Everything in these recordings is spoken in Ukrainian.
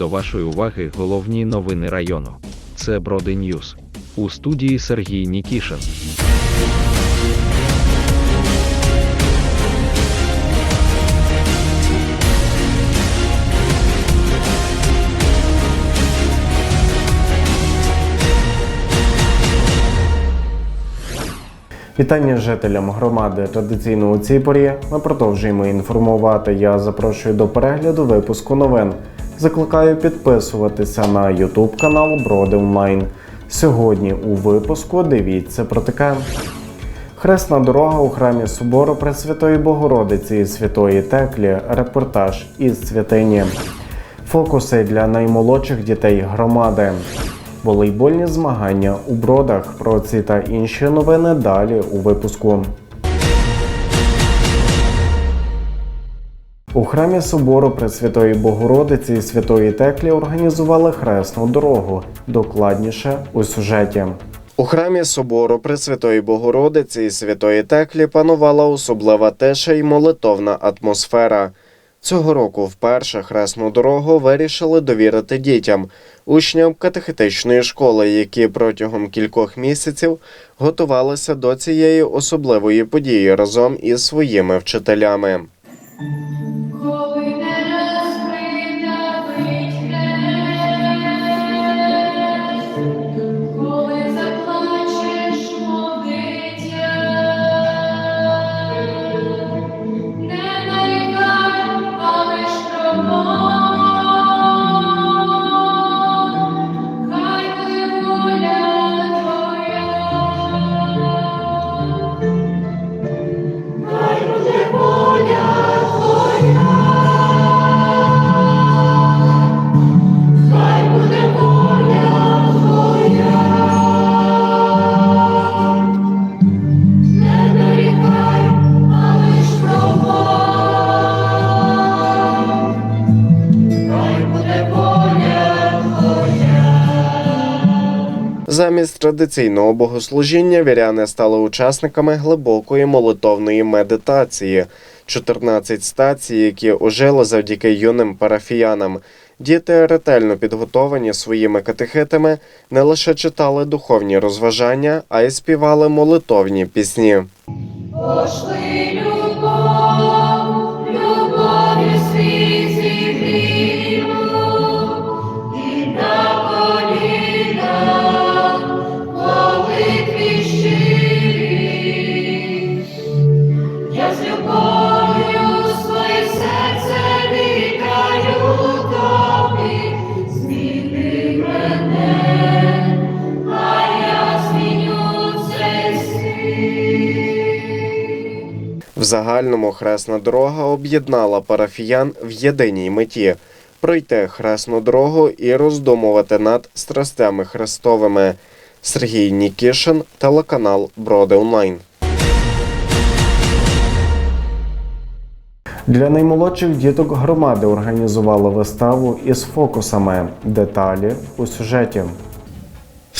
до вашої уваги головні новини району. Це Броди Ньюз. У студії Сергій Нікішин. Вітання жителям громади. Традиційно у цій порі ми продовжуємо інформувати. Я запрошую до перегляду випуску новин. Закликаю підписуватися на YouTube канал Броди Онлайн. Сьогодні у випуску дивіться про таке. Хресна дорога у храмі собору Пресвятої Богородиці і Святої Теклі. Репортаж із святині. Фокуси для наймолодших дітей громади. Волейбольні змагання у бродах. Про ці та інші новини далі у випуску. У храмі собору Пресвятої Богородиці і Святої Теклі організували хресну дорогу. Докладніше у сюжеті. У храмі собору Пресвятої Богородиці і Святої Теклі панувала особлива тиша і молитовна атмосфера. Цього року вперше хресну дорогу вирішили довірити дітям, учням катехетичної школи, які протягом кількох місяців готувалися до цієї особливої події разом із своїми вчителями. Oh. Замість традиційного богослужіння віряни стали учасниками глибокої молитовної медитації. 14 стацій, які ожили завдяки юним парафіянам. Діти ретельно підготовані своїми катехитами, не лише читали духовні розважання, а й співали молитовні пісні. Пошли загальному хресна дорога об'єднала парафіян в єдиній меті пройти хресну дорогу і роздумувати над страстями хрестовими. Сергій Нікішин, телеканал Броди Онлайн. Для наймолодших діток громади організували виставу із фокусами. Деталі у сюжеті.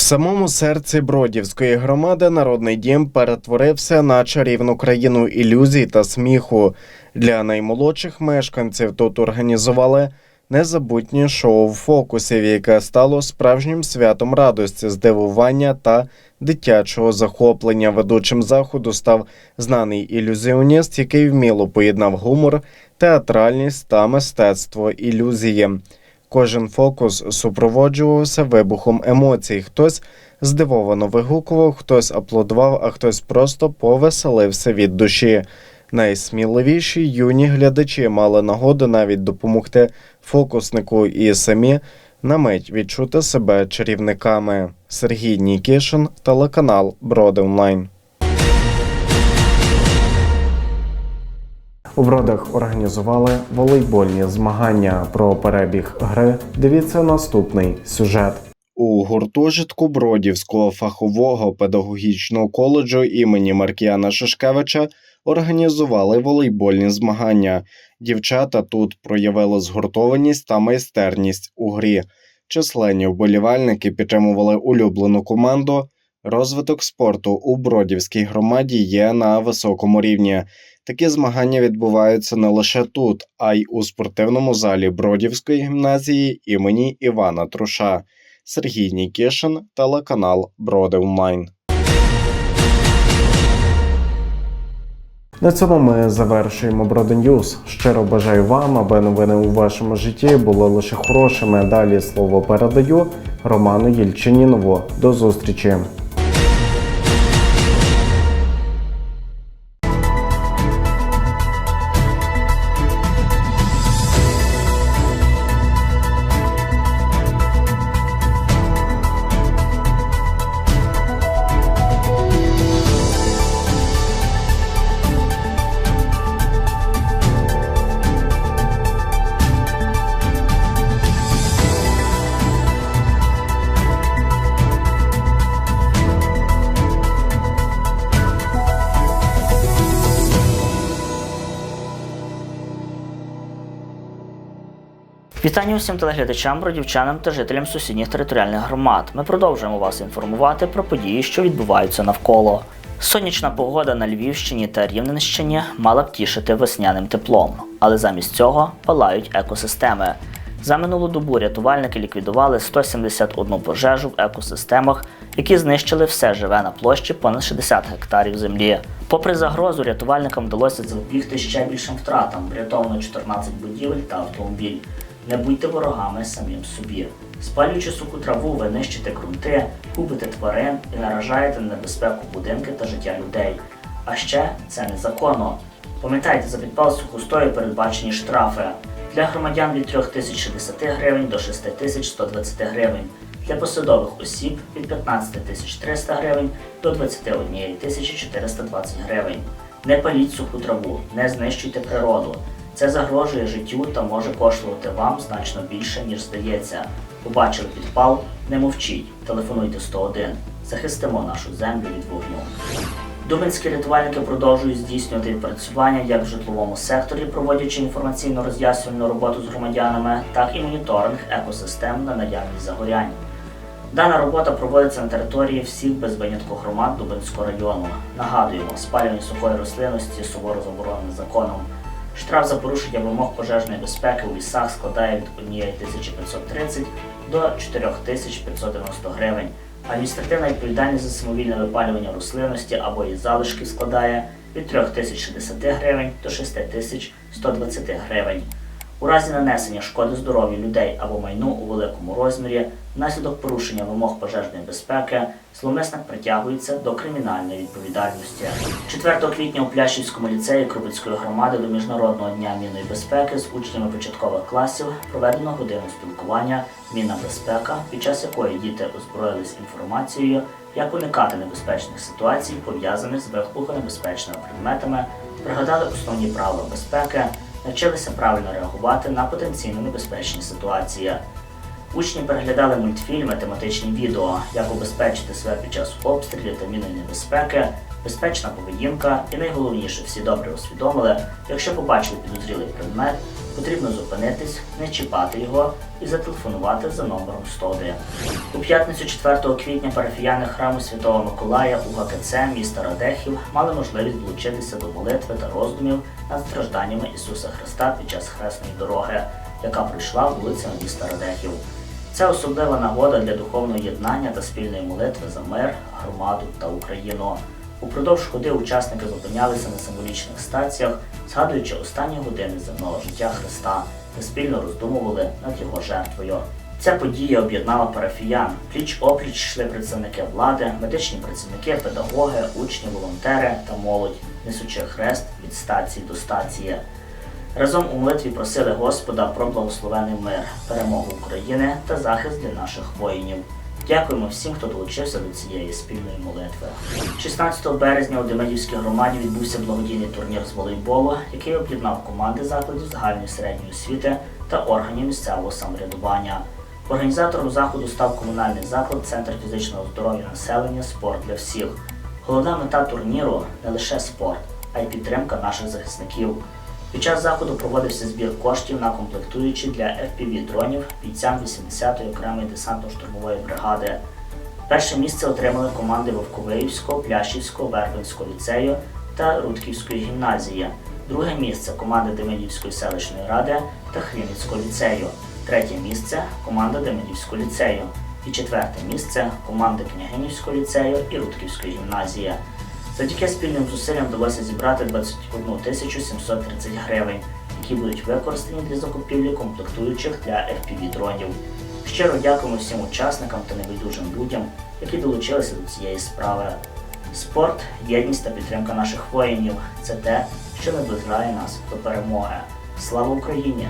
В самому серці Бродівської громади народний дім перетворився на чарівну країну ілюзій та сміху. Для наймолодших мешканців тут організували незабутнє шоу фокусів, яке стало справжнім святом радості, здивування та дитячого захоплення. Ведучим заходу став знаний ілюзіоніст, який вміло поєднав гумор, театральність та мистецтво ілюзії. Кожен фокус супроводжувався вибухом емоцій. Хтось здивовано вигукував, хтось аплодував, а хтось просто повеселився від душі. Найсміливіші юні глядачі мали нагоду навіть допомогти фокуснику і самі на мить відчути себе чарівниками. Сергій Нікішин, телеканал Броди Онлайн. У бродах організували волейбольні змагання про перебіг гри. Дивіться наступний сюжет. У гуртожитку Бродівського фахового педагогічного коледжу імені Маркіяна Шишкевича організували волейбольні змагання. Дівчата тут проявили згуртованість та майстерність у грі. Численні вболівальники підтримували улюблену команду, Розвиток спорту у Бродівській громаді є на високому рівні. Такі змагання відбуваються не лише тут, а й у спортивному залі Бродівської гімназії імені Івана Труша. Сергій Нікішин, телеканал Броди Онлайн. На цьому ми завершуємо Броди Ньюз. Щиро бажаю вам, аби новини у вашому житті були лише хорошими. Далі слово передаю Роману Єльчинінову. До зустрічі. Вітання усім телеглядачам, бродівчанам та жителям сусідніх територіальних громад. Ми продовжуємо вас інформувати про події, що відбуваються навколо. Сонячна погода на Львівщині та Рівненщині мала б тішити весняним теплом, але замість цього палають екосистеми. За минулу добу рятувальники ліквідували 171 пожежу в екосистемах, які знищили все живе на площі понад 60 гектарів землі. Попри загрозу, рятувальникам вдалося запобігти ще більшим втратам, врятовано 14 будівель та автомобіль. Не будьте ворогами самим собі. Спалюючи суху траву, ви нищите ґрунти, губите тварин і наражаєте на небезпеку будинки та життя людей. А ще це незаконно. Пам'ятайте, за підпал сухостою передбачені штрафи для громадян від 3060 гривень до 6120 гривень, для посадових осіб від 15300 гривень до 21420 гривень. Не паліть суху траву, не знищуйте природу. Це загрожує життю та може коштувати вам значно більше, ніж здається. Побачили підпал? Не мовчіть, телефонуйте 101. Захистимо нашу землю від вогню. Дубинські рятувальники продовжують здійснювати відпрацювання як в житловому секторі, проводячи інформаційно-роз'яснювальну роботу з громадянами, так і моніторинг екосистем на наявність загорянь. Дана робота проводиться на території всіх без винятку громад Дубинського району. Нагадуємо, спалювання сухої рослинності суворо заборонене законом. Штраф за порушення вимог пожежної безпеки у лісах складає від 1530 до 4590 гривень. Адміністративна відповідальність за самовільне випалювання рослинності або її залишки складає від 3060 гривень до 6120 гривень. У разі нанесення шкоди здоров'ю людей або майну у великому розмірі внаслідок порушення вимог пожежної безпеки зловмисник притягується до кримінальної відповідальності. 4 квітня у Плящівському ліцеї Крупицької громади до Міжнародного дня мінної безпеки з учнями початкових класів проведено годину спілкування Мінна безпека, під час якої діти озброїлись інформацією, як уникати небезпечних ситуацій, пов'язаних з вибухонебезпечними предметами, пригадали основні правила безпеки, навчилися правильно реагувати на потенційно небезпечні ситуації. Учні переглядали мультфільми, тематичні відео, як убезпечити себе під час обстрілів та мінної небезпеки, безпечна поведінка і найголовніше всі добре усвідомили, якщо побачили підозрілий предмет, потрібно зупинитись, не чіпати його і зателефонувати за номером 101. У п'ятницю 4 квітня парафіяни храму Святого Миколая у ГКЦ міста Радехів мали можливість долучитися до молитви та роздумів над стражданнями Ісуса Христа під час хресної дороги, яка пройшла вулицями міста Радехів. Це особлива нагода для духовного єднання та спільної молитви за мир, громаду та Україну. Упродовж ходи учасники зупинялися на символічних стаціях, згадуючи останні години земного життя Христа та спільно роздумували над його жертвою. Ця подія об'єднала парафіян. Пліч опліч йшли представники влади, медичні працівники, педагоги, учні, волонтери та молодь, несучи хрест від стації до стації. Разом у молитві просили Господа про благословений мир, перемогу України та захист для наших воїнів. Дякуємо всім, хто долучився до цієї спільної молитви. 16 березня у Демидівській громаді відбувся благодійний турнір з волейболу, який об'єднав команди закладів загальної середньої освіти та органів місцевого самоврядування. Організатором заходу став комунальний заклад Центр фізичного здоров'я населення Спорт для всіх. Головна мета турніру не лише спорт, а й підтримка наших захисників. Під час заходу проводився збір коштів на комплектуючі для FPV-дронів бійцям 80-ї окремої десантно-штурмової бригади. Перше місце отримали команди Вовковиївського, Пляшівського, Вербинського ліцею та Рудківської гімназії. Друге місце команда Демидівської селищної ради та Хрімницького ліцею. Третє місце команда Демидівського ліцею. І четверте місце команда Княгинівського ліцею і Рудківської гімназії. Завдяки спільним зусиллям вдалося зібрати 21 тисячу 730 гривень, які будуть використані для закупівлі комплектуючих для FPV-дронів. Щиро дякуємо всім учасникам та небайдужим людям, які долучилися до цієї справи. Спорт, єдність та підтримка наших воїнів це те, що наближає нас до перемоги. Слава Україні!